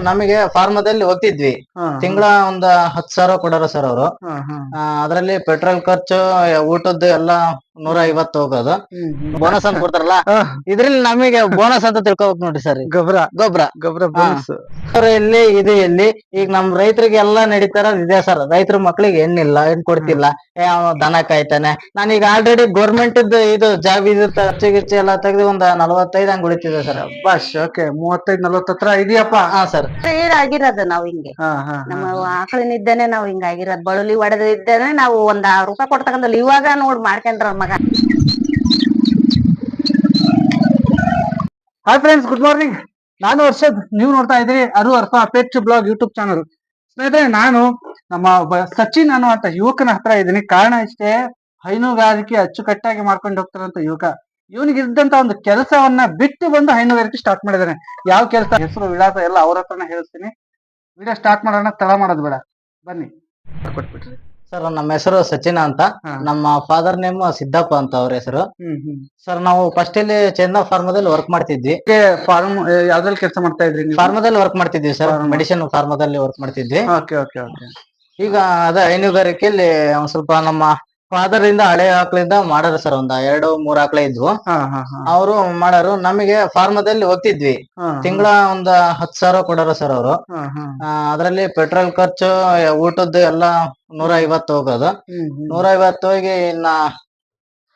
ನಮಗೆ ಫಾರ್ಮದಲ್ಲಿ ಹೋಗ್ತಿದ್ವಿ ತಿಂಗಳ ಒಂದ್ ಹತ್ ಸಾವಿರ ಕೊಡೋರು ಸರ್ ಅವರು. ಅದರಲ್ಲಿ ಪೆಟ್ರೋಲ್ ಖರ್ಚು ಊಟದ್ದು ಎಲ್ಲ ನೂರ ಐವತ್ತು ಹೋಗೋದು. ಬೋನಸ್ ಅಂತ ಕೊಡ್ತಾರಲ್ಲ ಇದ್ರಲ್ಲಿ ನಮಗೆ ಬೋನಸ್ ಅಂತ ತಿಳ್ಕೊಬೇಕು ನೋಡ್ರಿ ಸರ್ ಗೊಬ್ಬರ ಗೊಬ್ಬರ ಗೊಬ್ಬರ ಬೋನಸ್ ಎಲ್ಲಿ ಇದು ಎಲ್ಲಿ? ಈಗ ನಮ್ ರೈತರಿಗೆ ಎಲ್ಲಾ ನಡೀತಾರ ಇದೆ ಸರ್. ರೈತರ ಮಕ್ಳಿಗೆ ಹೆಣ್ಣಿಲ್ಲ ಹೆಣ್ ಕೊಡ್ತಿಲ್ಲ. ಏ ಅವ ದನ ಕಾಯ್ತಾನೆ. ನಾನೀಗ ಆಲ್ರೆಡಿ ಗೋರ್ಮೆಂಟ್ ಇದು ಜಾಬ್ ಇದು ಖರ್ಚು ಗಿರ್ಚು ಎಲ್ಲ ತೆಗೆದು ಒಂದ್ ನಲವತ್ತೈದು ಹಂಗ್ ಉಳಿತಿದೆ ಸರ್. ಬಸ್ ಓಕೆ. ಮೂವತ್ತೈದ್ ನಲ್ವತ್ತ ಹತ್ರ ಇದೆಯಪ್ಪ? ಹಾ ಸರ್. ಆಗಿರೋದು ನಾವ್ ಹಿಂಗೆ. ಹಾ ಹಾ ನಮ್ಮ ಆಕಳಿನಿದ್ದಾನೆ ನಾವ್ ಹಿಂಗಾಗಿರೋದು ಬಳಲಿ ಒಡೆದಿದ್ದಾನೆ ನಾವು ಒಂದ್ ಆರು ರೂಪಾಯಿ ಕೊಡ್ತಕ್ಕಂಥ ಇವಾಗ ನೋಡ್ ಮಾಡ್ಕೊಂಡ್ರ ಮಗ. ಹಾಯ್ ಫ್ರೆಂಡ್ಸ್ ಗುಡ್ ಮಾರ್ನಿಂಗ್ ನಾನು ವರ್ಷದ್ ನೀವು ನೋಡ್ತಾ ಇದ್ದೀರಿ ಅರು ಅರ್ಥ ಪೇಚ್ ಬ್ಲಾಗ್ ಯೂಟ್ಯೂಬ್ ಚಾನಲ್. ಸ್ನೇಹಿತರೆ, ನಾನು ನಮ್ಮ ಸಚಿನ್ ಅನ್ನುವಂತ ಯುವಕನ ಹತ್ರ ಇದ್ದೀನಿ. ಕಾರಣ ಇಷ್ಟೇ ಹೈನುಗಾರಿಕೆ ಅಚ್ಚುಕಟ್ಟಾಗಿ ಮಾಡ್ಕೊಂಡು ಹೋಗ್ತಾರಂತ ಯುವಕ. ಇವನಿಗೆ ಇದ್ದಂತ ಒಂದು ಕೆಲಸವನ್ನ ಬಿಟ್ಟು ಬಂದು ಹೈನುಗಾರಿಕೆ ಸ್ಟಾರ್ಟ್ ಮಾಡಿದಾನೆ. ಯಾವ ಕೆಲಸ? ಹೆಸರು, ವಿಳಾಸ ಎಲ್ಲ ಅವ್ರ ಹತ್ರನೇ ಹೇಳ್ತೀನಿ ವಿಡಿಯೋ ಸ್ಟಾರ್ಟ್ ಮಾಡೋಣ ತಳ ಮಾಡೋದು ಬೇಡ. ಬನ್ನಿ. ಕೊಟ್ಬಿಟ್ರಿ. ಸರ್ ನಮ್ಮ ಹೆಸರು ಸಚಿನ ಅಂತ. ಹಾ. ನಮ್ಮ ಫಾದರ್ ನೇಮ್ ಸಿದ್ದಪ್ಪ ಅಂತ ಅವ್ರ ಹೆಸರು. ಹ್ಮ್ ಹ್ಮ್. ಸರ್ ನಾವು ಫಸ್ಟ್ ಇಲ್ಲಿ ಚಂದ ಫಾರ್ಮದಲ್ಲಿ ವರ್ಕ್ ಮಾಡ್ತಿದ್ವಿ. ಫಾರ್ಮ್ ಯಾವ್ದ್ರಲ್ಲಿ ಕೆಲಸ ಮಾಡ್ತಾ ಇದ್ರಿ ನೀವು? ಫಾರ್ಮದಲ್ಲಿ ವರ್ಕ್ ಮಾಡ್ತಿದ್ವಿ ಸರ್ Pharma. ಮೆಡಿಸಿನ್ ಫಾರ್ಮದಲ್ಲಿ ವರ್ಕ್ ಮಾಡ್ತಿದ್ವಿ. Okay okay okay. ಈಗ ಅದ ಹೈನುಗಾರಿಕೆಯಲ್ಲಿ ಒಂದ್ ಸ್ವಲ್ಪ ನಮ್ಮ ಫಾದರ್ ಇಂದ ಹಳೆ ಆಕಳಿಂದ ಮಾಡಾರ ಸರ್ ಒಂದ್ ಎರಡು ಮೂರ್ ಆಕಳ ಇದ್ವು. ಹಾ ಹಾ ಹಾ. ಅವರು ಮಾಡಾರು ನಮಗೆ ಫಾರ್ಮದಲ್ಲಿ ಹೋಗ್ತಿದ್ವಿ. ತಿಂಗಳ ಒಂದ ಹತ್ ಸಾವಿರ ಕೊಡೋರು ಸರ್ ಅವರು. ಹಾ ಹಾ. ಅದರಲ್ಲಿ ಪೆಟ್ರೋಲ್ ಖರ್ಚು ಊಟದ್ದು ಎಲ್ಲ ನೂರ ಐವತ್ತು ಹೋಗೋದು ನೂರ ಐವತ್ತು ಹೋಗಿ ಇನ್ನ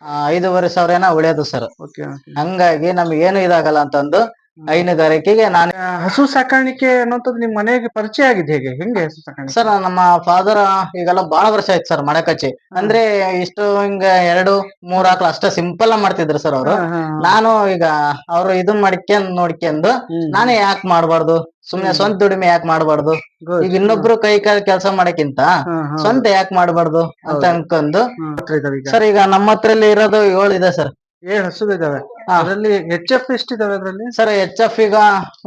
ಆ, ಐದೂವರೆ ಸಾವಿರ ಏನೋ ಉಳಿಯೋದು ಸರ್ ಓಕೆ ಹಂಗಾಗಿ ನಮ್ಗೆ ಏನು ಇದಾಗಲ್ಲ ಅಂತಂದು ಹೈನುಗಾರಿಕೆಗೆ ನಾನು ಹಸು ಸಾಕಾಣಿಕೆ ಅನ್ನೋಂಥದ್ದು ನಿಮ್ ಮನೆಗೆ ಪರಿಚಯ ಆಗಿದೆ ಹೇಗೆ ಹೆಂಗೆ ಹಸು ಸಾಕಾಣಿಕೆ ಸರ್ ನಮ್ಮ ಫಾದರ್ ಈಗೆಲ್ಲ ಬಹಳ ವರ್ಷ ಆಯ್ತು ಸರ್ ಮಡಕಚ್ಚಿ ಅಂದ್ರೆ ಇಷ್ಟು ಹಿಂಗ ಎರಡು ಮೂರ್ ಆಕಳ ಅಷ್ಟೇ ಸಿಂಪಲ್ ಮಾಡ್ತಿದ್ರು ಸರ್ ಅವರು ಹಾ, ಹಾ, ಹಾ. ನಾನು ಈಗ ಅವ್ರು ಇದು ಮಾಡ್ಕೊಂಡ್ ನೋಡ್ಕೊಂಡು ಹ್ಮ್. ನಾನೇ ಯಾಕೆ ಮಾಡ್ಬಾರ್ದು ಸುಮ್ನೆ ಸ್ವಂತ ದುಡಿಮೆ ಯಾಕೆ ಮಾಡ್ಬಾರ್ದು Good. ಈಗ ಇನ್ನೊಬ್ರು ಕೈ ಕಾಲ್ ಕೆಲಸ ಮಾಡಕ್ಕಿಂತ ಹಾ, ಹಾ. ಸ್ವಂತ ಯಾಕೆ ಮಾಡ್ಬಾರ್ದು ಅಂತ ಹೌದು. ಅನ್ಕೊಂಡು ಹ್ಮ್. ಹತ್ರ ಇದಾವೆ ಈಗ ಸರ್ ಈಗ ನಮ್ಮ ಹತ್ರ ಇರೋದು ಏಳು ಇದೆ ಸರ್ ಏಳು ಹಸು ಇದಾವೆ. ಅದರಲ್ಲಿ ಎಚ್ ಎಫ್ ಎಷ್ಟಿದಾವೆ ಅದರಲ್ಲಿ? ಸರ್ ಎಚ್ ಎಫ್ ಈಗ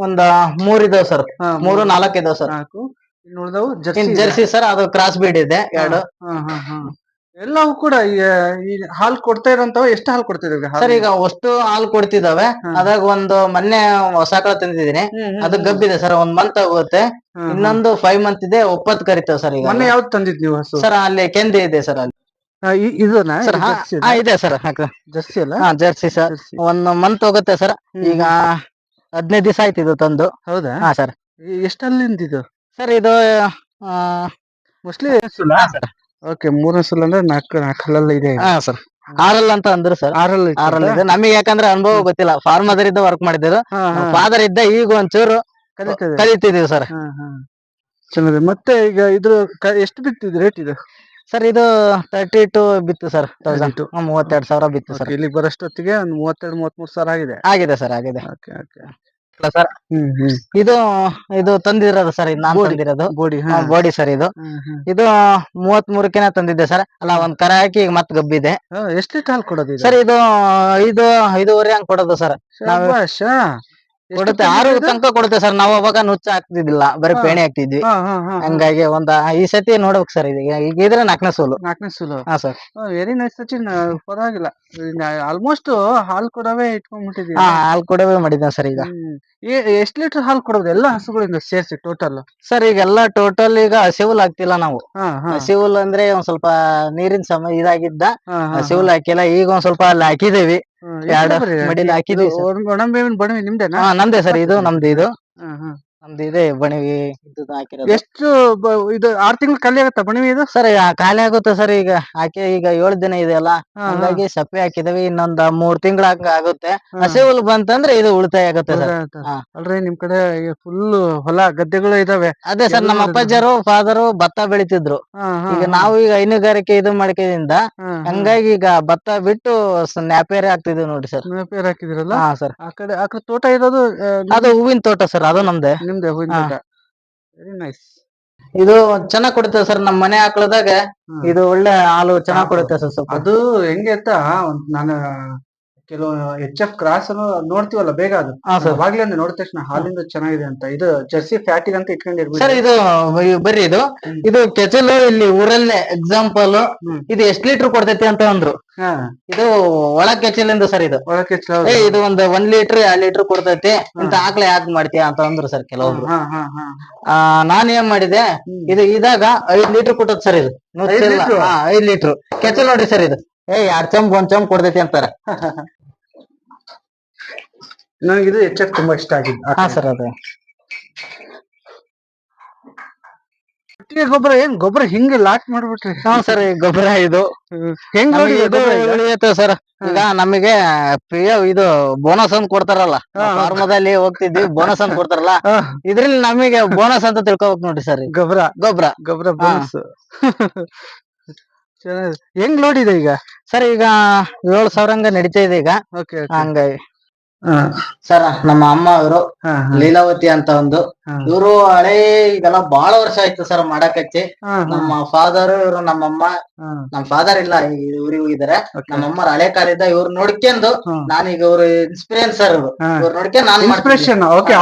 ಒಂದ್ ಮೂರ್ ಇದಾವ್ ಸರ್. ಮೂರು. ನಾಲ್ಕ ಇದಾವ್ ಸರ್. ನಾಲ್ಕು. ಇನ್ನು ಉಳಿದವು ಜರ್ಸಿ ಸರ್ ಅದು ಕ್ರಾಸ್ ಬೀಡ್ ಇದೆ ಎರಡು. ಎಲ್ಲವೂ ಕೂಡ ಈ ಹಾಲ್ ಕೊಡ್ತಾ ಇರೋಂತವ ಎಷ್ಟು ಹಾಲ್ ಕೊಡ್ತಿದಾವೆ ಸರ್ ಈಗ ಅಷ್ಟು ಹಾಲ್ ಕೊಡ್ತಿದಾವೆ. ಅದಾಗ ಒಂದು ಮೊನ್ನೆ ಹೊಸ ತಂದಿದೀನಿ ತಂದಿದ್ದೀನಿ ಅದು ಗಬ್ಬಿದೆ ಸರ್ ಒಂದ್ ಮಂತ್ ಆಗುತ್ತೆ. ಇನ್ನೊಂದು ಫೈವ್ ಮಂತ್ ಇದೆ ಒಪ್ಪತ್ ಕರಿತಾವ್ ಸರ್ ಈಗ. ಮೊನ್ನೆ ಯಾವ್ದು ತಂದಿದ್ ನೀವು ಸರ್ ಅಲ್ಲಿ ಕೆಂದಿ ಇದೆ ಸರ್ ಅಲ್ಲಿ. ಇದನ್ನ ಸರ್ ಹಾ ಇದೆ ಸರ್ ಜರ್ಸಿ ಅಲ್ಲ? ಹಾ ಜರ್ಸಿ ಸರ್. ಒನ್ ಒಂದ್ ಮಂತ್ ಹೋಗುತ್ತೆ ಸರ್. ಈಗ ಹದಿನೈದು ದಿವಸ ಆಯ್ತು ಇದು ತಂದು. ಹೌದಾ? ಹಾ ಸರ್. ಎಷ್ಟಲ್ಲಿಂದ ಇದು? ಸರ್ ಇದು ಆ, ಮೋಸ್ಟ್ಲಿ ಹಾ ಸರ್. ಓಕೆ ಮೂರನೇ ಸಲ ಅಂದ್ರೆ ನಾಲ್ಕು ನಾಲ್ಕಲ್ಲ ಇದೆ. ಹಾ ಸರ್. ಆರಲ್ ಅಂತ ಅಂದ್ರು ಸರ್. ಆರಲ್ಲಿ ಆರಲ್ ಇದೆ. ನಮಗೆ ಯಾಕಂದ್ರೆ ಅನುಭವ ಗೊತ್ತಿಲ್ಲ. ಫಾರ್ಮದರ್ ಇದ್ದ ವರ್ಕ್ ಮಾಡಿದ್ರು. ಫಾದರ್ ಇದ್ದ ಈಗ ಒಂಚೂರು ಕಲಿತದೆ. ಕಲಿತಿದೀವಿ ಸರ್. ಚೆನ್ನಾಗಿದೆ. ಮತ್ತೆ ಈಗ ಇದ್ರ ಎಷ್ಟು ಬಿತ್ತಿದ್ ರೇಟ್ ಇದು? ಸರ್ ಇದು ತರ್ಟಿ ಟು ಬಿತ್ತು ಸರ್ ತೌಸಂಡ್ 32. ಮೂವತ್ತೆರಡು ಸಾವಿರ ಬಿತ್ತು ಸರ್ ಇಲ್ಲಿ ಇಲ್ಲಿಗೆ ಬರೋಷ್ಟೊತ್ತಿಗೆ ಒಂದು ಮೂವತ್ತೆರಡು ಮೂವತ್ಮೂರು ಸಾವಿರ ಆಗಿದೆ. ಆಗಿದೆ ಸರ್ ಆಗಿದೆ. ಓಕೆ ಓಕೆ ಸರ್ ಇದು ಇದು ತಂದಿರೋದು ಸರ್ ಇದು ನಾನ್ ಬೋಡಿ. ತಂದಿರೋದು. ಬೋಡಿ ಸರ್ ಇದು. ಇದು ಮೂವತ್ ಮೂರಕ್ಕೆನೆ ತಂದಿದ್ದೆ ಸರ್ ಅಲ್ಲ ಒಂದ್ ಕರ ಹಾಕಿ ಈಗ ಮತ್ ಗಬ್ಬಿದೆ. ಎಷ್ಟು ಲೀಟರ್ ಹಾಲು ಕೊಡೋದು ಸರ್ ಇದು ಐದು ಐದೂವರೆ ಹಂಗ್ ಕೊಡೋದು ಸರ್ ಕೊಡುತ್ತೆ? ಆರು? ತನಕ ಕೊಡುತ್ತೆ ಸರ್. ನಾವು ಅವಾಗ ನುಚ್ಚ ಹಾಕ್ತಿದ್ದಿಲ್ಲ. ಬರೀ. ಪೇಣಿ ಹಾಕ್ತಿದ್ವಿ. ಹಂಗಾಗಿ ಒಂದ ಈ ಸತಿ ನೋಡ್ಬೇಕು ಸರ್ ಈಗ ಈಗ ಇದ್ರೆ ನಾಲ್ಕನೇ ಸೋಲು. ನಾಲ್ಕನೇ ಸೋಲು. ಹಾ ಸರ್. Very nice Sachin. ಪರವಾಗಿಲ್ಲ. ಆಲ್ಮೋಸ್ಟ್ ಹಾಲ್ ಕೊಡವೇ ಇಟ್ಕೊಂಡ್ಬಿಟ್ಟಿದ್ವಿ ಹಾಲ್ ಕೊಡವೇ ಮಾಡಿದ್ದೆ ಸರ್ ಈಗ. ಎಷ್ಟು ಲೀಟರ್ ಹಾಲು ಕೊಡೋದು? ಎಲ್ಲ ಹಸುಗಳಿಂದ ಸೇರಿಸಿ ಟೋಟಲ್ ಸರ್ ಈಗೆಲ್ಲ ಟೋಟಲ್ ಈಗ ಹಸಿವುಲ್ ಹಾಕ್ತಿಲ್ಲ ನಾವು. ಹಸಿವುಲ್ ಅಂದ್ರೆ ಒಂದ್ ಸ್ವಲ್ಪ ನೀರಿನ ಸಮ ಇದಾಗಿದ್ದ ಹಸಿವುಲ್ ಹಾಕಿಲ್ಲ ಈಗ ಒಂದ್ ಸ್ವಲ್ಪ ಅಲ್ಲಿ ಹಾಕಿದೇವಿ. ಎರಡು? ಮಡಿಲ್ ಹಾಕಿದೀವಿ ಒಣಬೇವಿನ ನಿಮ್ದೇನಾ? ನಮ್ದೇ ಸರ್ ಇದು ನಮ್ದು ಇದು. ನಮ್ದು ಇದೆ ಬಣಿವಿ ಇದ್ದುದ್ದು ಹಾಕಿರೋದು ಎಷ್ಟು ಬ- ಇದು ಆರ್ ತಿಂಗಳು ಖಾಲಿ ಆಗುತ್ತಾ ಬಣವಿ ಇದು ಸರ್ ಖಾಲಿ ಆಗುತ್ತೆ ಸರ್ ಈಗ ಹಾಕಿ ಈಗ ಏಳು ದಿನ ಇದೆ ಅಲ್ಲ ಹಾ, ಹಾ. ಹಂಗಾಗಿ ಸಪ್ಪೆ ಹಾಕಿದೀವಿ ಇನ್ನೊಂದ್ ಮೂರ್ ತಿಂಗಳ ಆಗುತ್ತೆ ಹಾ. ಹಸಿ ಹುಲ್ ಬಂತಂದ್ರೆ ಇದು ಉಳಿತಾಯ ಆಗುತ್ತೆ ಸರ್ ಹೌದಾ? ಹಾ. ಅಲ್ರಿ ನಿಮ್ ಕಡೆ ಫುಲ್ ಹೊಲ ಗದ್ದೆಗಳು ಇದಾವೆ ಅದೇ ಸರ್ ನಮ್ಮ ಅಪ್ಪಾಜರು ಫಾದರು ಭತ್ತ ಬೆಳಿತಿದ್ರು ಹಾ, ಹಾ, ಈಗ ಹಾ. ನಾವು ಈಗ ಹೈನುಗಾರಿಕೆ ಇದು ಮಾಡ್ಕಿದ್ರಿಂದ ಹಾ, ಹಾ. ಹಂಗಾಗಿ ಈಗ ಭತ್ತ ಬಿಟ್ಟು ನ್ಯಾಪೇರೆ ಹಾಕ್ತಿದೀವಿ ನೋಡಿ ಸರ್ ಮೇಪೇರ್ ಹಾಕಿದಿರಲ್ಲ ಹಾ ಸರ್ ಆ ಕಡೆ ಆ ಕಡೆ ತೋಟ ಇರೋದು ಆ, ಅದು ಹೂವಿನ ತೋಟ ಸರ್ ಅದು ನಮ್ದೇ ನಿಮ್ದೇ ಹೂವಿನ ಹಾ. ತೋಟ? ವೆರಿ ನೈಸ್ ಇದು ಚೆನ್ನಾಗ್ ಕೊಡುತ್ತೆ ಸರ್ ನಮ್ಮ ಮನೆ ಆಕಳದಾಗ. ಇದು ಒಳ್ಳೆ ಹಾಲು ಚೆನ್ನಾಗ್ ಕೊಡುತ್ತೆ ಸರ್ ಸ್ವಲ್ಪ. ಅದು ಹೆಂಗೆ ಅಂತ ಒಂದ್ ನಾನು ಕೆಲವು ಎಚ್ ಎಫ್ ಕ್ರಾಸ್ ಅನ್ನು ನೋಡ್ತೀವಲ್ಲ ಬೇಗ ಅದು. ಹಾ ಸರ್ ಅವಾಗ್ಲೇ ಒಂದು ನೋಡಿದ ತಕ್ಷಣ ಹಾಲಿಂದ ಚೆನ್ನಾಗಿದೆ ಅಂತ. ಇದು ಜರ್ಸಿ ಫ್ಯಾಟಿಗ್ ಅಂತ ಸರ್ ಇಟ್ಕೊಂಡಿರ್ಬೋದು ಇದು ಬರ್ರಿ ಇದು. ಇದು ಕೆಚಲು ಇಲ್ಲಿ ಊರಲ್ಲೇ ಎಕ್ಸಾಂಪಲ್ ಹ್ಮ್. ಇದು ಎಷ್ಟ್ ಲೀಟರ್ ಕೊಡ್ತೈತಿ ಅಂತ ಅಂದ್ರು. ಹಾ. ಇದು ಒಳ ಕೆಚಲಿಂದ ಸರ್ ಇದು. ಒಳ ಏ ಇದು ಒಂದ್ ಒಂದ್ ಲೀಟರ್ ಎರಡ್ ಲೀಟರ್ ಕೊಡ್ತೈತಿ. ಇಂತ ಆಕಳ ಯಾಕೆ ಮಾಡ್ತೀಯ ಅಂತ ಅಂದ್ರು ಸರ್ ಕೆಲವೊಬ್ರು. ಹಾ ಹಾ ಹಾ. ಆ ನಾನ್ ಏನ್ ಮಾಡಿದೆ. ಇದು ಇದಾಗ ಐದ್ ಲೀಟರ್ ಕೊಟ್ಟದ್ ಸರ್ ಇದು. ನುಚ್ಚಿಲ್ಲ. ಲೀಟ್ರು? ಹಾ ಐದ್ ಲೀಟರ್ ಕೆಚಲ್ ನೋಡ್ರಿ ಸರ್ ಇದು. ಏ ಎರಡ್ ಚಂಪ್ ಒಂದ್ ಚಂಪ್ ಕೊಡ್ತೈತಿ ಅಂತಾರ. ನನಗೆ ಇದು ಹೆಚ್ಚಾಗಿ ತುಂಬಾ ಇಷ್ಟ ಆಗಿದೆ ಹಾ ಸರ್ ಅದು. ಕೊಟ್ಟಿಗೆ ಗೊಬ್ಬರ ಏನ್ ಗೊಬ್ಬರ ಹಿಂಗ ಲಾಟ್ ಮಾಡ್ಬಿಟ್ರಿ? ಹಾ ಸರ್ ಗೊಬ್ಬರ ಇದು ಹೆಂಗ್ ನೋಡಿ ಇದು ಉಳಿಯುತ್ತೆ ಸರ್. ಈಗ ನಮಗೆ ಪ್ರಿಯ ಇದು ಬೋನಸ್ ಅಂತ ಕೊಡ್ತಾರಲ್ಲ ಹಾ. ಫಾರ್ಮದಲ್ಲಿ ಹೋಗ್ತಿದ್ವಿ ಬೋನಸ್ ಅಂತ ಕೊಡ್ತಾರಲ್ಲ ಇದ್ರಲ್ಲಿ ನಮಗೆ ಬೋನಸ್ ಅಂತ ತಿಳ್ಕೊಬೇಕು ನೋಡ್ರಿ ಸರ್ ಗೊಬ್ಬರ? ಗೊಬ್ಬರ. ಗೊಬ್ಬರ ಬೋನಸ್. ಹೆಂಗ್ ಲೋಡ್ ಇದೆ ಈಗ? ಸರ್ ಈಗ ಏಳು ಸಾವಿರ ಹಂಗ ನಡೀತಾ ಇದೆ ಈಗ. ಓಕೆ ಹಂಗಾಗಿ ಸರ್ ನಮ್ಮ ಅಮ್ಮ ಅವರು ಲೀಲಾವತಿ ಅಂತ ಒಂದು ಇವರು ಹಳೆ ಈಗೆಲ್ಲ ಬಹಳ ವರ್ಷ ಆಯ್ತು ಸರ್ ಮಾಡಕಚ್ಚಿ ನಮ್ಮ ಫಾದರ್ ಇವರು ನಮ್ಮಮ್ಮ. ನಮ್ ಫಾದರ್ ಇಲ್ಲ ಇವ್ರಿಗೆ ಇದಾರೆ ನಮ್ಮಮ್ಮ ಹಳೆ ಕಾಲದ ಇವ್ರು ನೋಡ್ಕೊಂಡು ನಾನೀಗ ಇವ್ರು ಇನ್ಸ್ಪಿರೆನ್ಸ್ ಸರ್ ಇವ್ರು. ನೋಡ್ಕೊಂಡು ನಾನ್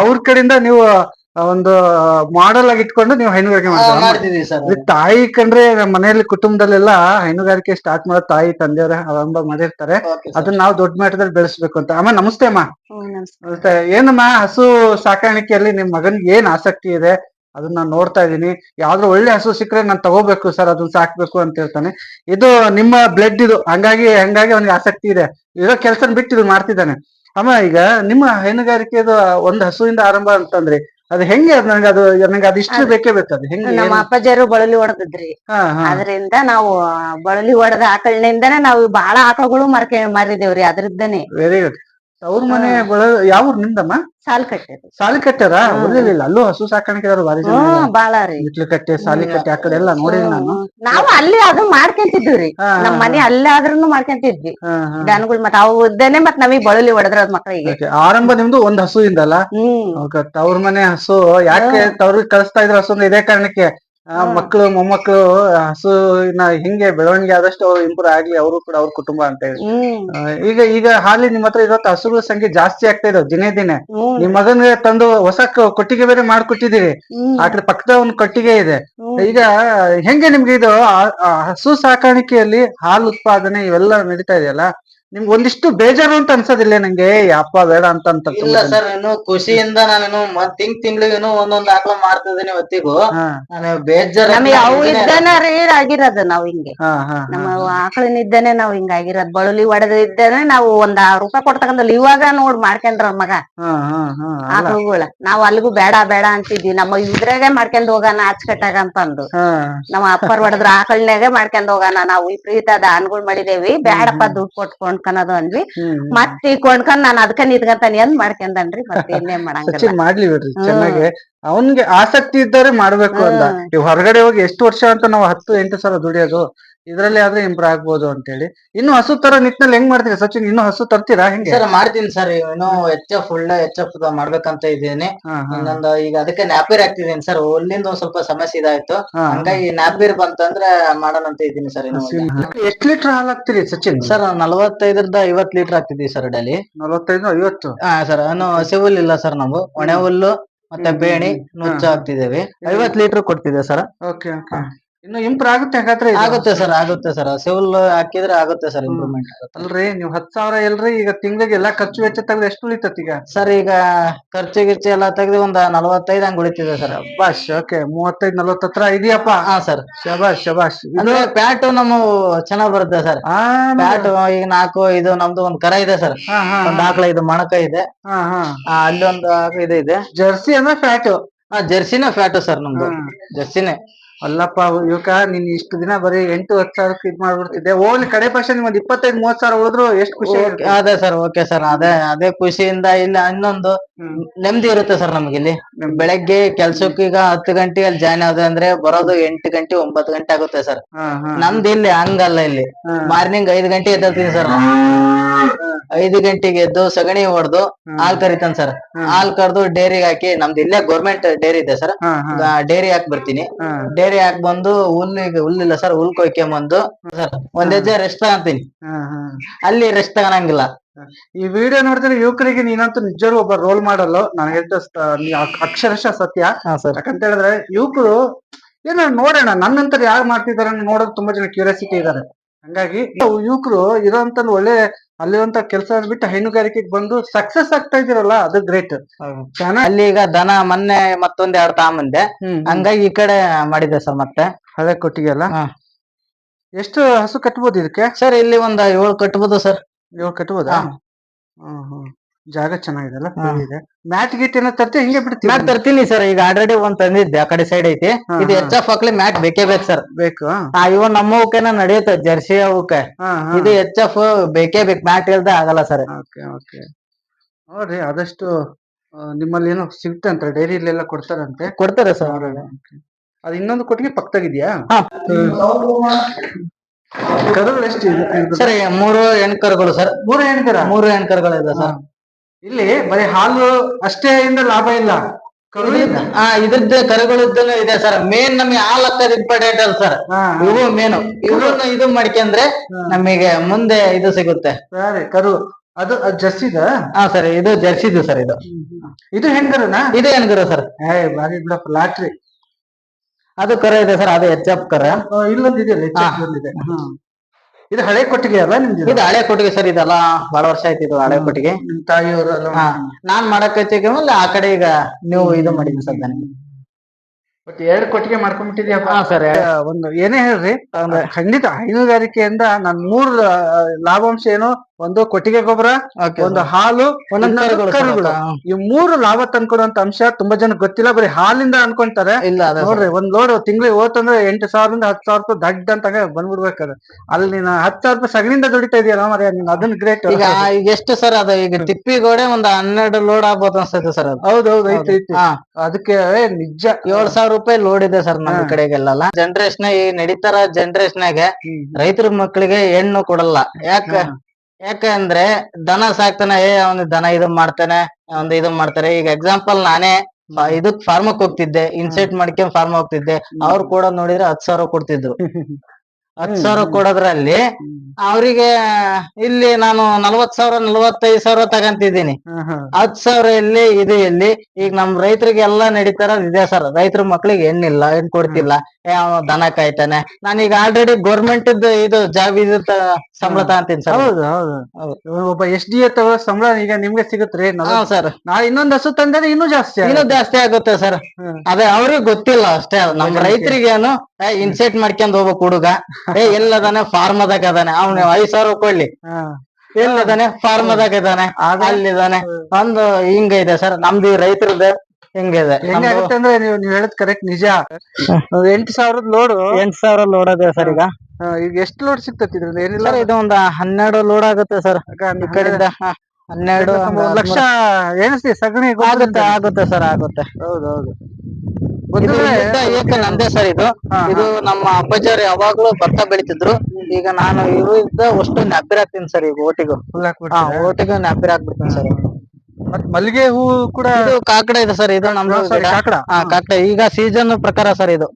ಅವ್ರ ಕಡೆಯಿಂದ ನೀವು ಒಂದು ಮಾಡೆಲ್ ಆಗಿ ಇಟ್ಕೊಂಡು ನೀವು ಹೈನುಗಾರಿಕೆ ಮಾಡ್ತೀವಿ ಮಾಡ್ತೀರಾ? ಸರ್. ತಾಯಿ ಕಂಡ್ರೆ ನಮ್ಮ ಮನೆಯಲ್ಲಿ ಕುಟುಂಬದಲ್ಲೆಲ್ಲ ಹೈನುಗಾರಿಕೆ ಸ್ಟಾರ್ಟ್ ಮಾಡೋ ತಾಯಿ ತಂದೆಯವ್ರ ಆರಂಭ ಮಾಡಿರ್ತಾರೆ. ಅದನ್ನ ನಾವು ದೊಡ್ಡ ಮಟ್ಟದಲ್ಲಿ ಬೆಳೆಸ್ಬೇಕು ಅಂತ. ಅಮ್ಮ ನಮಸ್ತೆ ಅಮ್ಮ. ನಮಸ್ತೆ. ಏನಮ್ಮ ಹಸು ಸಾಕಾಣಿಕೆಯಲ್ಲಿ ನಿಮ್ ಮಗನ್ಗೆ ಏನ್ ಆಸಕ್ತಿ ಇದೆ? ಅದನ್ನ ನಾನ್ ನೋಡ್ತಾ ಇದೀನಿ ಯಾವ್ದಾದ್ರು ಒಳ್ಳೆ ಹಸು ಸಿಕ್ಕರೆ ನಾನ್ ತಗೋಬೇಕು ಸರ್ ಅದನ್ನ ಸಾಕ್ಬೇಕು ಅಂತ ಹೇಳ್ತಾನೆ. ಇದು ನಿಮ್ಮ ಬ್ಲಡ್ ಇದು. ಹಂಗಾಗಿ ಹಂಗಾಗಿ ಅವನಿಗೆ ಆಸಕ್ತಿ ಇದೆ. ಇರೋ ಕೆಲಸ ಬಿಟ್ಟು ಇದು ಮಾಡ್ತಿದ್ದಾನೆ. ಅಮ್ಮ ಈಗ ನಿಮ್ಮ ಹೈನುಗಾರಿಕೆದು ಒಂದ್ ಹಸುವಿಂದ ಆರಂಭ ಅಂತಂದ್ರಿ ಅದು ಹೆಂಗೆ ಅದ್ ನಂಗೆ ಅದು ನಂಗೆ ಅದು ಇಷ್ಟು ಬೇಕೇ ಬೇಕು ಅದು ಹೆಂಗೆ ನಮ್ಮ? ಅಪ್ಪಾಜಿಯರು ಬಳಲಿ ಹೊಡೆದಿದ್ರಿ ಹಾ ಹಾ. ಅದರಿಂದ ನಾವು ಬಳಲಿ ಹೊಡೆದ ಆಕಳಿನಿಂದನೇ ನಾವು ಬಹಳ ಆಕಳುಗಳು ಮರ್ಕೆ ಮಾರಿದೇವ್ರಿ ಅದರಿಂದನೇ ವೆರಿ ಗುಡ್ ಅವ್ರ ಮನೆ ಯಾವ ನಿಮ್ದಮ್ಮ? ಸಾಲ್ ಹ್ಮ್. ಬರ್ಲಿಲ್ಲ ಅಲ್ಲೂ ಹಸು ಸಾಕಾಣಿಕೆ ಬಾರಿ ಜನ ಹ್ಮ್ ಬಾಳ ರೀ. ಕಟ್ಟೆ ಸಾಲಿಕಟ್ಟೆ ಆ ಕಡೆ ಎಲ್ಲ ನೋಡಿನಿ ನಾನು. ನಾವು ಅಲ್ಲಿ ಅದು ಮಾಡ್ಕೊಂತಿದ್ವಿ ಹಾ, ನಮ್ ಮನೆ ಅಲ್ಲೇ ಆದ್ರೂನು ಮಾಡ್ಕೊಂತಿದ್ವಿ. ಹಾ, ಹಾ. ದನಗಳು ಮತ್ತ ಅವು ಉದ್ದನೆ ಮತ್ ನಮಗ್ ಬಳಲಿ ಹೊಡೆದ್ರ ಮಕ್ಕಳಿಗೆ Okay, ಆರಂಭ ನಿಮ್ದು ಒಂದ್ ಹಸು ಇಂದಲ್ಲ? ಹ್ಮ್. ತವ್ರ ಮನೆ ಹಸು. ಯಾಕೆ ತವ್ರಿಗೆ ಕಳಿಸ್ತಾ ಇದ್ರ ಹಸು ಅಂದ್ರೆ ಇದೇ ಕಾರಣಕ್ಕೆ ಆ, ಮಕ್ಳು ಮಕ್ಕಳು ಮೊಮ್ಮಕ್ಕಳು ಹಸುವಿನ ಹಿಂಗೆ ಬೆಳವಣಿಗೆ ಆದಷ್ಟು ಅವ್ರು ಇಂಪ್ರೂವ್ ಆಗ್ಲಿ ಅವರು ಕೂಡ ಅವ್ರ ಕುಟುಂಬ ಅಂತ ಹೇಳಿ. ಈಗ ಈಗ ಹಾಲಿ ನಿಮ್ಮ ಹತ್ರ ಇವತ್ತು ಹಸುಗಳ ಸಂಖ್ಯೆ ಜಾಸ್ತಿ ಆಗ್ತಾ ಇದಾವೆ ದಿನೇ ದಿನೇ. ನಿಮ್ ಮಗನಿಗೆ ತಂದು ಹೊಸ ಕೊಟ್ಟಿಗೆ ಬೇರೆ ಮಾಡ್ಕೊಟ್ಟಿದೀರಿ ಆ ಕಡೆ ಪಕ್ಕದ ಒಂದು ಕೊಟ್ಟಿಗೆ ಇದೆ. ಈಗ ಹೆಂಗೆ ನಿಮ್ಗೆ ಇದು ಹಸು ಸಾಕಾಣಿಕೆಯಲ್ಲಿ ಹಾಲು ಉತ್ಪಾದನೆ ಇವೆಲ್ಲ ನಡೀತಾ ಇದೆಯಲ್ಲ? ನಿಮ್ಗೆ ಒಂದಿಷ್ಟು ಬೇಜಾರು ಅಂತ ಅನ್ಸೋದಿಲ್ಲ ನಂಗೆ? ಅಪ್ಪ ಬೇಡ ಅಂತ ಅಂತ ಇಲ್ಲ ಸರ್ ಇನ್ನು ಖುಷಿಯಿಂದ ನಾನು ತಿಂಗ್ ತಿಂಗ್ಳಿಗೇನು ಒಂದೊಂದ್ ಆಕಳ ಮಾಡ್ತಿದ್ದೀನಿ ಹೊತ್ತಿಗೂ ಹಾ. ನಾನು ಬೇಜಾರ್ ನಮಗೆ ಅವು ಇದ್ದಾನೆ ರೇರ್ ಆಗಿರೋದು ನಾವ್ ಹಿಂಗೆ. ಹಾ ಹಾ ನಮ್ಮ ಆಕಳಿನ ಇದ್ದಾನೆ ನಾವ್ ಹಿಂಗಾಗಿರೋದ್ ಬಳಲಿ ಹೊಡೆದ ಇದ್ದಾನೆ ನಾವು ಒಂದ್ ಆರ್ ರೂಪಾಯಿ ಕೊಡ್ತಕ್ಕಂಥ ಇವಾಗ ನೋಡ್ ಮಾಡ್ಕೊಂಡ್ರ ಮಗ. ಆಕಳುಗಳ. ನಾವ್ ಅಲ್ಲಿಗೂ ಬೇಡ ಬೇಡ ಅಂತಿದ್ವಿ. ನಮ್ಮ ಇದ್ರಾಗೆ ಮಾಡ್ಕೊಂಡ್ ಹೋಗಾನ ಅಚ್ಚಕಟ್ಟಾಗ ಅಂತಂದು. ನಮ್ಮ ಅಪ್ಪರ್ ಹೊಡೆದ್ರ ಆಕಳನ್ಯಾಗೆ ಮಾಡ್ಕೊಂಡ್ ಹೋಗೋಣ. ನಾವು ವಿಪರೀತ ದಾನ್ಗಳು ಮಾಡಿದೇವಿ. ಬೇಡಪ್ಪ ದುಡ್ಡು ಕೊಟ್ಟು ಕೊಂಡ್ಕೊನೋದು ಅಂದ್ವಿ. ಹ್ಮ್ ಮತ್ತೆ ಕೊಂಡ್ಕೊಂಡ್ ನಾನ್ ಅದಕ್ಕ ನಿಂತ್ಕಂತಾನೆ ಅಂದ್ ಮಾಡ್ಕೊಂಡನ್ರಿ ಮತ್ತೆ ಇನ್ನೇನ್ ಮಾಡಂಗಿಲ್ಲ. ಸಚಿನ್ ಮಾಡ್ಲಿ ಬಿಡ್ರಿ ಚೆನ್ನಾಗಿ. ಅವನ್ಗೆ ಆಸಕ್ತಿ ಇದ್ದಾರೆ ಮಾಡ್ಬೇಕು ಅಂತ. ಹೊರಗಡೆ ಹೋಗಿ ಎಷ್ಟು ವರ್ಷ ಅಂತ ನಾವು ಹತ್ತು ಎಂಟು ಸಾವಿರ ದುಡಿಯೋದು. ಇದ್ರಲ್ಲಿ ಆದ್ರೆ ಇಂಪ್ರೂವ್ ಆಗ್ಬೋದು ಅಂತ ಹೇಳಿ ಇನ್ನು ಹಸು ತರ ನಿಟ್ಟಿನಲ್ಲಿ ಹೆಂಗ್ ಮಾಡ್ತೀರಾ ಸಚಿನ್? ಇನ್ನು ಹಸು ತರ್ತೀರಾ ಹೆಂಗೆ? ಸರ್ ಮಾಡ್ತೀನಿ ಸರ್. ಇನ್ನು ಎಚ್ ಎಫ್ ಒಳ್ಳೆ ಎಚ್ ಎಫ್ ಮಾಡ್ಬೇಕಂತ ಇದ್ದೀನಿ. ಹಾ ಹಾ. ಇನ್ನೊಂದು ಈಗ ಅದಕ್ಕೆ ನ್ಯಾಪಿರ್ ಆಗ್ತಿದ್ದೀನಿ ಸರ್. ಅಲ್ಲಿಂದ ಒಂದ್ ಸ್ವಲ್ಪ ಸಮಸ್ಯೆ ಇದಾಯ್ತು. ಹಾ ಹಂಗಾಗಿ ನ್ಯಾಪಿರ್ ಬಂತಂದ್ರೆ ಮಾಡೋಣ ಅಂತ ಇದ್ದೀನಿ ಸರ್ ಇನ್ನು ಎಷ್ಟು ಲೀಟರ್ ಹಾಲು ಹಾಕ್ತೀರಿ ಸಚಿನ್? ಸರ್ ನಲವತ್ತೈದರಿಂದ ಐವತ್ ಲೀಟರ್ ಆಗ್ತಿದೀವಿ ಸರ್ ಡೈಲಿ. ನಲವತ್ತೈದು ಐವತ್ತು? ಹಾ ಸರ್. ಅನ್ನು ಹಸಿ ಹುಲ್ಲು ಇಲ್ಲ ಸರ್ ನಾವು ಒಣ ಹುಲ್ಲು ಮತ್ತೆ ಬೇಣಿ ನುಚ್ಚ ಹಾಕ್ತಿದ್ದೇವೆ. ಐವತ್ ಲೀಟರ್ ಕೊಡ್ತಿದ್ದೇವೆ ಸರ್. ಓಕೆ ಓಕೆ ಇನ್ನು ಇಂಪ್ರೂವ್ ಆಗುತ್ತೆ ಹಾಗಾದ್ರೆ ಇದು? ಆಗುತ್ತೆ ಸರ್ ಆಗುತ್ತೆ ಸರ್. ಸಿವಿಲ್ ಹಾಕಿದ್ರೆ ಆಗುತ್ತೆ ಸರ್ ಇಂಪ್ರೂವ್ಮೆಂಟ್ ಆಗುತ್ತೆ. ಅಲ್ರಿ ನೀವು ಹತ್ತು ಸಾವಿರ ಎಲ್ರಿ ಈಗ ತಿಂಗಳಿಗೆ ಎಲ್ಲಾ ಖರ್ಚು ವೆಚ್ಚ ತೆಗೆದು ಎಷ್ಟು ಉಳಿತತ್ ಈಗ? ಸರ್ ಈಗ ಖರ್ಚು ಗಿರ್ಚು ಎಲ್ಲ ತೆಗೆದು ಒಂದ್ ನಲವತ್ತೈದು ಹಂಗ್ ಉಳಿತಿದೆ ಸರ್. ಶಬಾಷ್ ಓಕೆ ಮೂವತ್ತೈದು ನಲವತ್ತು ಹತ್ರ ಇದೆಯಪ್ಪ? ಹಾ ಸರ್. ಶಬಾಷ್ ಶಬಾಷ್. ಇದು ಅಂದ್ರೆ ಪ್ಯಾಟು ನಮ್ಮ ಚೆನ್ನಾಗ್ ಬರುತ್ತೆ ಸರ್. ಆ, ಪ್ಯಾಟು ಈಗ ನಾಲ್ಕು ಇದು ನಮ್ದು ಒಂದ್ ಕರ ಇದೆ ಸರ್. ಹಾ ಹಾ ಒಂದ್ ಆಕಳ ಇದು ಮಣಕ ಇದೆ. ಹಾ ಹಾ. ಆ, ಅಲ್ಲಿ ಒಂದು ಇದು ಇದೆ. ಜರ್ಸಿ ಅಂದ್ರೆ ಫ್ಯಾಟ್? ಜರ್ಸಿನೇ ಫ್ಯಾಟು ಸರ್ ನಮ್ದು. ಜರ್ಸಿನೇ. ಅಲ್ಲಪ್ಪ ಯುವಕ ನೀನ್ ಇಷ್ಟು ದಿನ ಬರೀ ಎಂಟು ಹತ್ತು ಸಾವಿರಕ್ಕೆ ಇದ್ ಮಾಡ್ಬಿಡ್ತಿದ್ದೆ. ಓನ್ ಕಡೆ ಪಕ್ಷ ನಿಮ್ ಒಂದ್ ಇಪ್ಪತ್ತೈದು ಮೂವತ್ ಸಾವಿರ ಉಳಿದ್ರು ಎಷ್ಟು ಖುಷಿ ಅದೇ ಸರ್ ಓಕೆ ಸರ್ ಅದೇ ಅದೇ ಖುಷಿಯಿಂದ ಇಲ್ಲ ಇನ್ನೊಂದು ನೆಮ್ಮದಿ ಇರುತ್ತೆ ಸರ್ ನಮ್ಗೆ ಇಲ್ಲಿ ಬೆಳಗ್ಗೆ ಕೆಲ್ಸಕ್ಕೆ ಈಗ ಹತ್ತು ಗಂಟೆಗೆ ಅಲ್ಲಿ ಜಾಯ್ನ್ ಆದ್ರೆ ಅಂದ್ರೆ ಬರೋದು ಎಂಟು ಗಂಟೆ ಒಂಬತ್ತು ಗಂಟೆ ಆಗುತ್ತೆ ಸರ್ ನಮ್ದು ಇಲ್ಲಿ ಹಂಗಲ್ಲ ಇಲ್ಲಿ. ಮಾರ್ನಿಂಗ್ ಐದು ಗಂಟೆ ಎದ್ದೇಳ್ತೀನಿ ಸರ್ ಐದು ಗಂಟೆಗೆ ಎದ್ದು ಸಗಣಿ ಹೊಡೆದು ಹಾಲ್ ಕರಿತಾನ ಸರ್ ಹಾಲ್ ಕರೆದು ಡೈರಿಗೆ ಹಾಕಿ ನಮ್ದು ಇಲ್ಲೇ ಗೌರ್ಮೆಂಟ್ ಡೇರಿ ಇದೆ ಸರ್ ಡೇರಿ ಹಾಕಿ ಬರ್ತೀನಿ. ಡೇರಿ ಹಾಕಿ ಬಂದು ಹುಲ್ಲಿಗೆ ಹುಲ್ಲಿಲ್ಲ ಸರ್ ಹುಲ್ ಕೊಯ್ಕೊಂಡ್ ಬಂದು ಸರ್ ಒಂದ್ ಹೆಜ್ಜೆ ರೆಸ್ಟ್ ತಗೊಂತೀನಿ. ಅಲ್ಲಿ ರೆಸ್ಟ್ ತಗೊಳಂಗಿಲ್ಲ ಈ ವಿಡಿಯೋ ನೋಡಿದ್ರೆ ಯುವಕರಿಗೆ ನೀನಂತೂ ನಿಜವಾಗ್ಲೂ ಒಬ್ಬ ರೋಲ್ ಮಾಡಲ್ಲ ನಾನು ಹೇಳ್ತಾ ಅಕ್ಷರಶಃ ಸತ್ಯ. ಹಾ ಸರ್. ಯಾಕಂತ ಹೇಳಿದ್ರೆ ಯುವಕರು ಏನ ನೋಡೋಣ ನನ್ನಂತರ ಯಾರು ಮಾಡ್ತಿದಾರೆ ನೋಡೋದು ತುಂಬಾ ಜನ ಕ್ಯೂರಿಯಾಸಿಟಿ ಇದಾರೆ. ಹಂಗಾಗಿ ಯುವಕರು ಇರೋಂತ ಒಳ್ಳೆ ಅಲ್ಲಿರುವಂತ ಕೆಲಸ ಬಿಟ್ಟು ಹೈನುಗಾರಿಕೆಗೆ ಬಂದು ಸಕ್ಸಸ್ ಆಗ್ತಾ ಇದಿರಲ್ಲ ಅದು ಗ್ರೇಟ್ ಚೆನ್ನಾಗಿ ಅಲ್ಲಿ ಈಗ ದನ ಮೊನ್ನೆ ಮತ್ತೊಂದ್ ಎರಡ್ ತಗೊಂಬಂದೆ ಹಂಗಾಗಿ ಈ ಕಡೆ ಮಾಡಿದೆ ಸರ್ ಮತ್ತೆ. ಹಳೆ ಕೊಟ್ಟಿಗೆ ಅಲ್ಲ ಹಾ. ಎಷ್ಟು ಹಸು ಕಟ್ಬೋದು ಇದಕ್ಕೆ? ಸರ್ ಇಲ್ಲಿ ಒಂದ್ ಏಳು ಕಟ್ಬೋದು ಸರ್. ಏಳು ಕಟ್ಬೋದಾ ಹ್ಮ್ ಹ್ಮ್. ಜಾಗ ಚೆನ್ನಾಗಿದೆಲ್ಲ ಹಾ. ಇದೆ. ಮ್ಯಾಟ್ ಗೀಟ್ ಏನೋ ತರ್ತಿ ಹಿಂಗೆ ಬಿಡ್ತೀವಿ ಮ್ಯಾಟ್ ತರ್ತೀನಿ ಸರ್. ಈಗ ಆಲ್ರೆಡಿ ಒಂದ್ ತಂದಿದ್ದೆ ಆ ಕಡೆ ಸೈಡ್ ಐತಿ. ಹಾ, ಇದು ಹಾ. ಎಚ್ ಎಫ್ ಹಾಕ್ಲಿ ಮ್ಯಾಟ್ ಬೇಕೇ ಬೇಕು ಸರ್. ಬೇಕು ಹಾ. ಆ ಇವ ನಮ್ಮ ಅವಕ್ಕೆನ ನಡೆಯುತ್ತೆ ಜರ್ಸಿ ಅವಕ್ಕೆ. ಹಾ ಇದು ಎಚ್ ಎಫ್ ಬೇಕೇ ಬೇಕು ಮ್ಯಾಟ್ ಇಲ್ದೆ ಆಗಲ್ಲ ಸರ್. Okay okay. ನೋಡ್ರಿ ಆದಷ್ಟು ಆ, ನಿಮ್ಮಲ್ಲಿ ಏನೋ ಸಿಗ್ತಂತೆ ಡೈರಿಲೆಲ್ಲ ಕೊಡ್ತಾರಂತೆ. ಕೊಡ್ತಾರೆ ಸರ್. ಅದು ಇನ್ನೊಂದು ಕೊಟ್ಟಿಗೆ ಪಕ್ಕದಾಗಿದ್ಯಾ? ಹಾ. ಕರುಗಳು ಎಷ್ಟು ಇದೆ? ಸರ್ ಮೂರು ಹೆಣ್ಕರುಗಳು ಸರ್. ಮೂರು ಹೇಳಿದಾರ ಮೂರು ಹೆಣ್ಕರುಗಳು ಇದೆ ಸರ್. ಇಲ್ಲಿ ಬರೀ ಹಾಲು ಅಷ್ಟೇ ಇಂದ ಲಾಭ ಇಲ್ಲ? ಕರು ಇದೆ. ಹಾ ಇದ್ರದ್ದು ಕರುಗಳಿದ್ದನು ಇದೆ ಸರ್. ಮೇನ್ ನಮಗೆ ಹಾಲ್ ಹಾಕೋದ್ ಇಂಪಾರ್ಟೆಂಟ್ ಅಲ್ಲ ಸರ್. ಹಾ. ಇವು ಮೇನು ಇವನ್ನ ಇದು ಮಾಡ್ಕೊಂಡ್ರೆ ನಮಗೆ ಮುಂದೆ ಇದು ಸಿಗುತ್ತೆ. ಸರಿ ಕರು. ಅದು ಅದು ಜರ್ಸಿದ ಹಾ ಸರ್ ಇದು ಜರ್ಸಿದು ಸರ್ ಇದು. ಇದು ಹೆಂಗರನಾ ಇದು ಹೆಣ್ಕರು ಸರ್. ಏ ಬಾರಿ ಬಿಡಪ್ಪ ಲಾಟ್ರಿ. ಅದು ಕರೆ ಇದೆ ಸರ್ ಅದು ಎಚ್ ಎಫ್ ಕರ. ಇಲ್ಲೊಂದು ಇದೆಯಲ್ಲ ಹೆಚ್ಚು ಹಾ. ಇದು ಹಳೆ ಕೊಟ್ಟಿಗೆ ಅಲ್ಲ ನಿಮ್ದು ಇದು? ಹಳೆ ಕೊಟ್ಟಿಗೆ ಸರ್ ಇದೆಲ್ಲ ಬಹಳ ವರ್ಷ ಆಯ್ತು ಇದು ಹಳೆ ಕೊಟ್ಟಿಗೆ. ನಿಮ್ ತಾಯಿಯವರು ಎಲ್ಲ ಹಾ. ನಾನ್ ಮಾಡಕ್ ಹಚ್ಚಿಗೆ ಮೇಲೆ ಆ ಕಡೆ ಈಗ ನೀವು ಇದು ಮಾಡಿದ್ರಿ ಸರ್ ನನಗೆ. ಎರಡು ಕೊಟ್ಟಿಗೆ ಮಾಡ್ಕೊಂಡ್ಬಿಟ್ಟಿದ್ಯಪ್ಪ ಹಾ ಸರ್ ಒಂದು ಏನೇ ಹೇಳ್ರಿ ಖಂಡಿತ ಹೈನುಗಾರಿಕೆಯಿಂದ ನನ್ ಮೂರ್ ಆ, ಲಾಭಾಂಶ ಏನು ಒಂದು ಕೊಟ್ಟಿಗೆ ಗೊಬ್ಬರ ಒಂದು ಹಾಲು ಕರುಗಳು. ಈ ಮೂರು ಲಾಭ ತಂದ್ಕೊಡುವಂತ ಅಂಶ ತುಂಬಾ ಜನ ಗೊತ್ತಿಲ್ಲ. ಬರೀ ಹಾಲಿಂದ ಅನ್ಕೊಂತಾರೆ. ಇಲ್ಲ ನೋಡ್ರಿ ಒಂದ್ ಲೋಡ್ ತಿಂಗಳಿಗೆ ಹೋತಂದ್ರೆ ಎಂಟು ಸಾವಿರದಿಂದ ಹತ್ತು ಸಾವಿರ ರೂಪಾಯಿ ದಡ್ಡ ಅಂತ ಬಂದ್ಬಿಡ್ಬೇಕಾದ್ರೆ. ಅಲ್ಲಿ ನೀನು ಹತ್ತು ಸಾವಿರ ರೂಪಾಯಿ ಸಗಣಿಯಿಂದ ದುಡಿತಾ ಇದೆಯಲ್ಲ ಮರ ನೀನ್ ಅದನ್ನ ಗ್ರೇಟ್ ಈಗ ಎಷ್ಟು ಸರ್ ಅದ? ಈಗ ತಿಪ್ಪಿಗೋಡೆ ಒಂದ್ ಹನ್ನೆರಡು ಲೋಡ್ ಆಗ್ಬೋದು ಅನ್ಸುತ್ತೆ ಸರ್ ಅದು. ಹೌದೌದು ಐತಿ ಐತಿ. ಅದಕ್ಕೆ ನಿಜ. ಏಳ್ ಸಾವಿರ ರೂಪಾಯಿ ಲೋಡ್ ಇದೆ ಸರ್ ನಮ್ಮ ಕಡೆಗೆಲ್ಲ ಜನರೇಷನ್ ಈ ನಡೀತಾರ ಜನರೇಷನ್ಗೆ ಹ್ಮ್. ರೈತರ ಮಕ್ಕಳಿಗೆ ಹೆಣ್ಣು ಕೊಡಲ್ಲ. ಯಾಕ. ಯಾಕಂದ್ರೆ ದನ ಸಾಕ್ತಾನೆ ಏ ಅವ್ನ ದನ ಇದು ಮಾಡ್ತಾನೆ ಒಂದ್ ಇದು ಮಾಡ್ತಾರೆ. ಈಗ ಎಕ್ಸಾಂಪಲ್ ನಾನೇ ಇದಕ್ ಫಾರ್ಮಕ್ ಹೋಗ್ತಿದ್ದೆ ಇನ್ಸೆಟ್ ಮಾಡ್ಕೊಂಡ್ ಫಾರ್ಮ್ ಹೋಗ್ತಿದ್ದೆ. ಅವ್ರು ಕೂಡ ನೋಡಿದ್ರೆ ಹತ್ ಸಾವಿರ ಕೊಡ್ತಿದ್ರು. ಹತ್ ಸಾವಿರ ಕೊಡೋದ್ರಲ್ಲಿ ಅವರಿಗೆ ಇಲ್ಲಿ ನಾನು ನಲ್ವತ್ ಸಾವಿರ ನಲ್ವತ್ತೈದು ಸಾವಿರ ತಗಂತಿದ್ದೀನಿ. ಹತ್ ಸಾವಿರ ಎಲ್ಲಿ ಇದು ಎಲ್ಲಿ ಈಗ ನಮ್ ರೈತರಿಗೆ ಎಲ್ಲಾ ನಡೀತಾರ ಇದೆ ಸರ್. ರೈತರ ಮಕ್ಳಿಗೆ ಏನಿಲ್ಲ ಏನ್ ಕೊಡ್ತಿಲ್ಲ. ದನ ಕಾಯ್ತಾನೆ. ಈಗ ಆಲ್ರೆಡಿ ಗೌರ್ಮೆಂಟ್ ಇದು ಜಾಬ್ ಇದು ಸಂಬಳ ತಗಂತೀನಿ ಸರ್. ಹೌದು ಹೌದು. ಒಬ್ಬ ಎಸ್ ಡಿ ಎ ತಗೋ ಸಂಬಳ ಈಗ ನಿಮ್ಗೆ ಸಿಗುತ್ತೆ ಸರ್. ನಾಳೆ ಇನ್ನೊಂದ್ ಹಸು ತಂದ್ರೆ ಇನ್ನೂ ಜಾಸ್ತಿ ಇನ್ನೂ ಜಾಸ್ತಿ ಆಗುತ್ತೆ ಸರ್. ಅದೇ ಅವ್ರಿಗೆ ಗೊತ್ತಿಲ್ಲ ಅಷ್ಟೇ. ನಮ್ ರೈತರಿಗೇನು ಇನ್ಸೈಟ್ ಮಾಡ್ಕೊಂಡ್ ಹೋಗ್ಬೇಕು ಹುಡುಗ. ಏ ಎಲ್ಲದಾನೆ ಫಾರ್ಮ್ ಅದಾಗ ಅದಾನೆ. ಅವ್ನ ಐದ್ ಸಾವಿರ ಕೊಡ್ಲಿ. ಎಲ್ಲದಾನೆ ಫಾರ್ಮ್ ಅದಾಗ ಇದಾನೆ ಅಲ್ಲಿದಾನೆ. ಒಂದು ಹಿಂಗ ಇದೆ ಸರ್. ನಮ್ದು ರೈತರದ್ದು ಹಿಂಗಿದೆ ಹೆಂಗಾಗುತ್ತೆ ಅಂದ್ರೆ ನೀವು ನೀವ್ ಹೇಳದ್ ಕರೆಕ್ಟ್ ನಿಜ. ಎಂಟ್ ಸಾವಿರದ ಲೋಡ್ ಎಂಟ್ ಸಾವಿರ ಲೋಡ್ ಅದೇ ಸರ್ ಈಗ. ಈಗ ಎಷ್ಟು ಲೋಡ್ ಸಿಗ್ತತಿ ಇದ್ರಿಂದ ಏನಿಲ್ಲ ಇದು ಒಂದು ಹನ್ನೆರಡು ಲೋಡ್ ಆಗುತ್ತೆ ಸರ್. ಈ ಕಡೆಯಿಂದ ಹನ್ನೆರಡು ಲಕ್ಷ ಏನಿಸ್ತಿ ಸಗಣಿ ಆಗುತ್ತೆ ಆಗುತ್ತೆ ಸರ್ ಆಗುತ್ತೆ. ಹೌದೌದು. ಏಕ ನಂದೇ ಸರ್ ಇದು. ಇದು ನಮ್ಮ ಅಪ್ಪಾಜಿಯವ್ರು ಯಾವಾಗ್ಲೂ ಭತ್ತ ಬೆಳಿತಿದ್ರು. ಈಗ ನಾನು ಇವ್ರಿಂದ ಅಷ್ಟು ನ್ಯಾಪಿರ್ ಹಾಕ್ತೀನಿ ಸರ್ ಈಗ ಓಟಿಗೂ. ಹಾ? ಓಟಿಗೂ ನೆಬ್ಬಿರ ಹಾಕ್ಬಿಡ್ತೀನಿ ಸರ್ ಮತ್ ಮಲ್ಲಿಗೆ ಹೂ ಕೂಡ ಇದು ಕಾಕಡ ಇದೆ ಸರ್ ಇದು ನಮ್ದು ಕಾಕಡ. ಈಗ ಸೀಸನ್ ಪ್ರಕಾರ ಸರ್ ಇದು.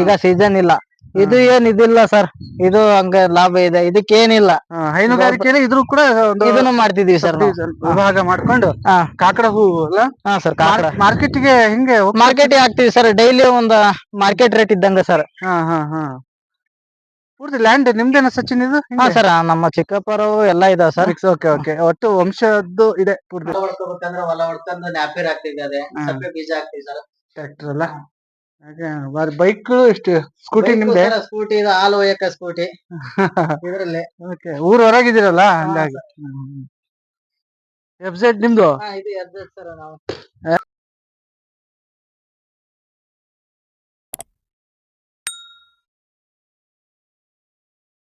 ಈಗ ಸೀಸನ್ ಇಲ್ಲ. ಇದು ಏನ್ ಇದಿಲ್ಲ ಸರ್. ಇದು ಹಂಗ ಲಾಭ ಇದೆ. ಇದಕ್ಕೆ ಏನಿಲ್ಲ ಹೈನುಗಾರಿಕೆ ಇದ್ರು ಕೂಡ ಒಂದು ಇದನ್ನು ಮಾಡ್ತಿದೀವಿ ಸರ್ ನಾವು. ವಿಭಾಗ ಮಾಡ್ಕೊಂಡು ಹಾ. ಕಾಕಡ ಹೂ ಅಲ್ಲ? ಹಾ ಸರ್ ಕಾಕಡ. ಮಾರ್ಕೆಟ್ಗೆ ಹಿಂಗೆ ಹೋಗ್- ಮಾರ್ಕೆಟ್ ಹಾಕ್ತಿವಿ ಸರ್. ಡೈಲಿ ಒಂದ್ ಮಾರ್ಕೆಟ್ ರೇಟ್ ಇದ್ದಂಗ ಸರ್. ಹಾ ಹಾ ಹಾ. ಪೂರ್ತಿ ಲ್ಯಾಂಡ್ ನಿಮ್ದೇನ ಸಚಿನ್ ಇದು ಹಾ ಸರ್ ನಮ್ಮ ಚಿಕ್ಕಪ್ಪರು ಎಲ್ಲಾ ಇದಾವ ಸರ್. ಓಕೆ ಓಕೆ ಒಟ್ಟು ವಂಶದ್ದು ಇದೆ ಪೂರ್ತಿ. ಹೊಡ್ಕೋಬೇಕಂದ್ರೆ ಹೊಲ ಹೊಡ್ಕೊಂಡು ನ್ಯಾಪೇರ್ ಹಾಕ್ತಿದ್ದೆ ಹಾ. ಸಪ್ಪೆ ಬೀಜ ಹಾಕ್ತಿವಿ ಸರ್. ಟ್ರ್ಯಾಕ್ಟರ್ ಅಲ್ಲ? ಬೈಕ್ ಎಷ್ಟು ಸ್ಕೂಟಿ ನಿಮ್ದೆ? ಸ್ಕೂಟಿ ಇದು ಹಾಲು ಒಯ್ಯಕ ಸ್ಕೂಟಿ ಇದರಲ್ಲಿ. ಓಕೆ ಊರ್ ಹೊರಗಿದ್ದೀರಲ್ಲ ಹಂಗಾಗಿ. ಎಫ್ ಜೆಡ್ ನಿಮ್ದು? ಇದು ಸರ್ ನಾವು.